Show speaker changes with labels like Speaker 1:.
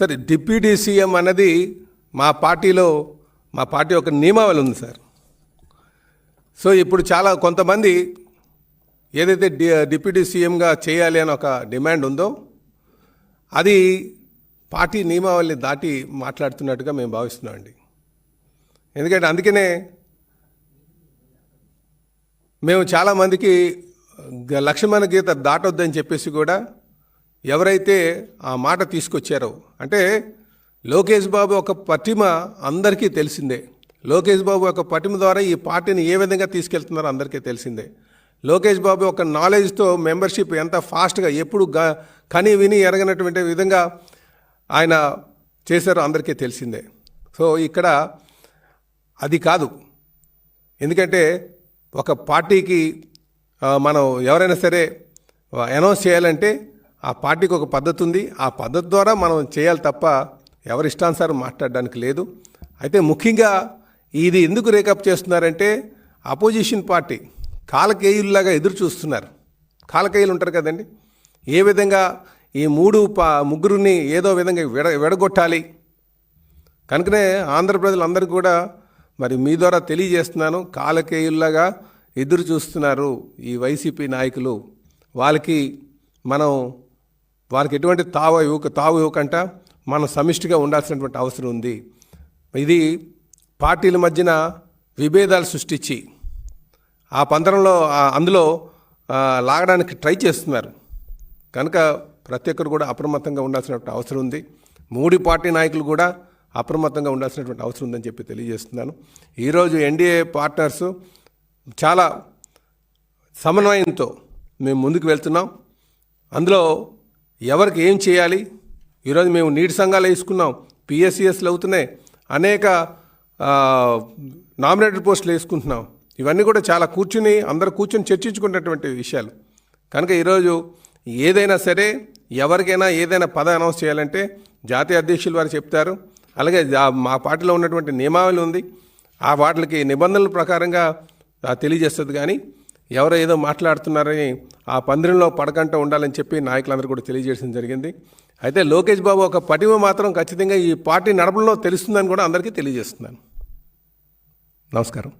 Speaker 1: సరే deputy CM అన్నది మా పార్టీలో మా పార్టీ ఒక నియమావళి ఉంది సార్. సో ఇప్పుడు చాలా కొంతమంది ఏదైతే డి డిప్యూటీ సీఎంగా చేయాలి అని ఒక డిమాండ్ ఉందో అది పార్టీ నియమావళిని దాటి మాట్లాడుతున్నట్టుగా మేము భావిస్తున్నామండి ఎందుకంటే అందుకనే మేము చాలామందికి లక్ష్మణ గీత దాటొద్దని చెప్పేసి కూడా ఎవరైతే ఆ మాట తీసుకొచ్చారో అంటే లోకేష్ బాబు ఒక పటిమ అందరికీ తెలిసిందే. లోకేష్ బాబు ఒక పటిమ ద్వారా ఈ పార్టీని ఏ విధంగా తీసుకెళ్తున్నారో అందరికీ తెలిసిందే. లోకేష్ బాబు ఒక నాలెడ్జ్తో మెంబర్షిప్ ఎంత ఫాస్ట్గా ఎప్పుడు గ కని విని ఎరగనటువంటి విధంగా ఆయన చేశారో అందరికీ తెలిసిందే. సో ఇక్కడ అది కాదు. ఎందుకంటే ఒక పార్టీకి మనం ఎవరైనా సరే అనౌన్స్ చేయాలంటే ఆ పార్టీకి ఒక పద్ధతి ఉంది. ఆ పద్ధతి ద్వారా మనం చేయాలి తప్ప ఎవరి ఇష్టానుసారం మాట్లాడడానికి లేదు. అయితే ముఖ్యంగా ఇది ఎందుకు రేకప్ చేస్తున్నారంటే అపోజిషన్ పార్టీ కాలకేయుల్లాగా ఎదురు చూస్తున్నారు. కాలకేయులు ఉంటారు కదండి. ఏ విధంగా ఈ మూడు పా ముగ్గురిని ఏదో విధంగా విడ విడగొట్టాలి. కనుకనే ఆంధ్ర ప్రజలందరికీ కూడా మరి మీ ద్వారా తెలియజేస్తున్నాను. కాలకేయుల్లాగా ఎదురు చూస్తున్నారు ఈ వైసీపీ నాయకులు. వాళ్ళకి మనం వారికి ఎటువంటి తావు ఇవ్వక తావు ఇవ్వకంట. మనం సమిష్టిగా ఉండాల్సినటువంటి అవసరం ఉంది. ఇది పార్టీల మధ్యన విభేదాలు సృష్టించి ఆ పందరంలో అందులో లాగడానికి ట్రై చేస్తున్నారు. కనుక ప్రతి ఒక్కరు కూడా అప్రమత్తంగా ఉండాల్సినటువంటి అవసరం ఉంది. మూడు పార్టీ నాయకులు కూడా అప్రమత్తంగా ఉండాల్సినటువంటి అవసరం ఉందని చెప్పి తెలియజేస్తున్నాను. ఈరోజు ఎన్డీఏ పార్ట్నర్స్ చాలా సమన్వయంతో మేము ముందుకు వెళ్తున్నాం. అందులో ఎవరికి ఏం చేయాలి? ఈరోజు మేము నీటి సంఘాలు వేసుకున్నాం. పిఎస్సిఎస్లు అవుతున్నాయి. అనేక నామినేటెడ్ పోస్టులు వేసుకుంటున్నాం. ఇవన్నీ కూడా చాలా కూర్చుని అందరూ కూర్చుని చర్చించుకున్నటువంటి విషయాలు. కనుక ఈరోజు ఏదైనా సరే ఎవరికైనా ఏదైనా పద అనౌన్స్ చేయాలంటే జాతీయ అధ్యక్షులు వారు చెప్తారు. అలాగే మా పార్టీలో ఉన్నటువంటి నియమావళి ఉంది. ఆ వాటికి నిబంధనల ప్రకారంగా తెలియజేస్తుంది కానీ ఎవరో ఏదో మాట్లాడుతున్నారని ఆ పందిరంలో పడకంట ఉండాలని చెప్పి నాయకులందరూ కూడా తెలియజేయడం జరిగింది. అయితే లోకేష్ బాబు ఒక పటిమ మాత్రం ఖచ్చితంగా ఈ పార్టీ నడపడంలో తెలుస్తుందని కూడా అందరికీ తెలియజేస్తున్నాను. నమస్కారం.